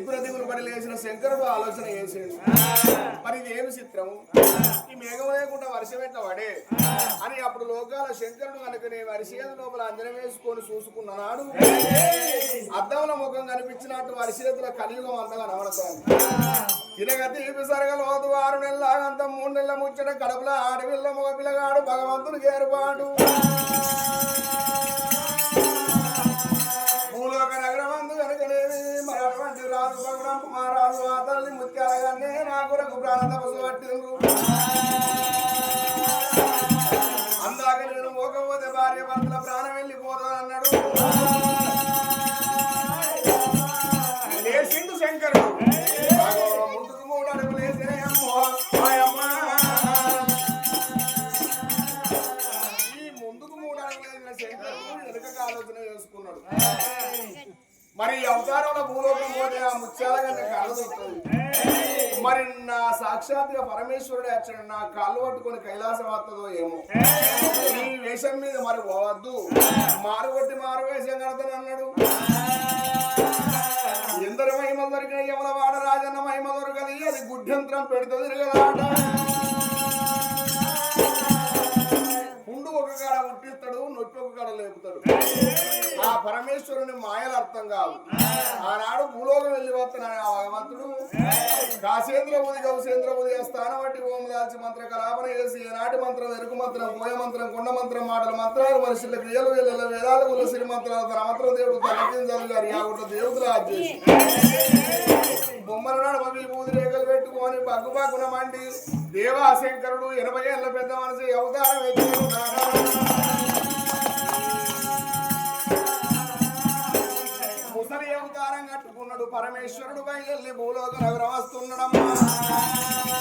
దిగుల దిగులు పడి లేచిన శంకరుడు ఆలోచన చేసిండు. మరి ఇది ఏమి చిత్రము? ఈ మేఘం లేకుండా వర్షం ఎట్లా పడే? అని అప్పుడు లోకాల శంకరుడు కనుక నేను వరిసేది లోపల అంజనం వేసుకొని చూసుకున్నాడు. అద్దంలో ముఖం కనిపించినట్టు వరిసేతుల కలియుగం అంతగా నవడతాను తినగ తీపి సరగ లోతు ఆరు నెలల అంత మూడు నెలల ముచ్చట కడుపుల ఆడవిల్ల మగ పిల్లగాడు భగవంతునికి అటువంటి రాజు ఆ తల్లి ముత్యాలగానే నా కొరకు ప్రాణ తపస్సు పట్టిండ్రు అందాక నేను మోకపోతే భార్య భర్తల ప్రాణం వెళ్ళిపోతానన్నాడు లేచిండు శంకరుడు ముందుకు మూడు అడుగులు వేసే అమ్మో ఈ ముందుకు మూడు అడుగులు వేసిన శంకరుడు వెనుక ఆలోచన చేసుకున్నాడు. మరి అవతారంలో భూలోకం పోతే ఆ ముత్యాలగా కన్నా మరి నా సాక్షాత్గా పరమేశ్వరుడు వచ్చాడు నా కాళ్ళు పట్టుకొని కైలాసం వస్తుందో ఏమో. ఈ వేషం మీద మరి పోవద్దు. మారు కొట్టి మారు వేషం కడతాను అన్నాడు. ఎందరు మహిమ దొరికిన యమల వాడ రాజన్న మహిమ దొరకది అది గుడ్డంత్రం పెడుతుంది కదా పుండు ఒక కాడ ఉట్టిస్తాడు నొప్పి ఒక కాడ లేపుతాడు. ఆ పరమేశ్వరుని మాయలు అర్థం కావు. ఆనాడు భూలోకం వెళ్ళి వస్తున్నాడు ఆ భగవంతుడు. కాసేంద్ర బుధి గౌసేంద్ర బుధి స్థానం బట్టి ఓం దాల్చి మంత్ర కలాపన చేసి ఈనాటి మంత్రం ఎరుకు మంత్రం పోయ మంత్రం కొండ మంత్రం మాటల మంత్రాలు మనుషుల క్రియలు వీళ్ళ వేదాలు కుల సిరి మంత్రాలు తన మంత్రం దేవుడు తలకించాలి గారు యాగుంట దేవుడు రాజేసి బొమ్మల నాడు మమ్మీ బూది రేఖలు పెట్టుకొని బగ్గు బగ్గున మండి దేవాశంకరుడు ఎనభై ఏళ్ళ పెద్ద మనసు అవతారం ముసలి అవతారం కట్టుకున్నాడు పరమేశ్వరుడు బయలుదేరి భూలోక నగరం వస్తున్నాడమ్మా.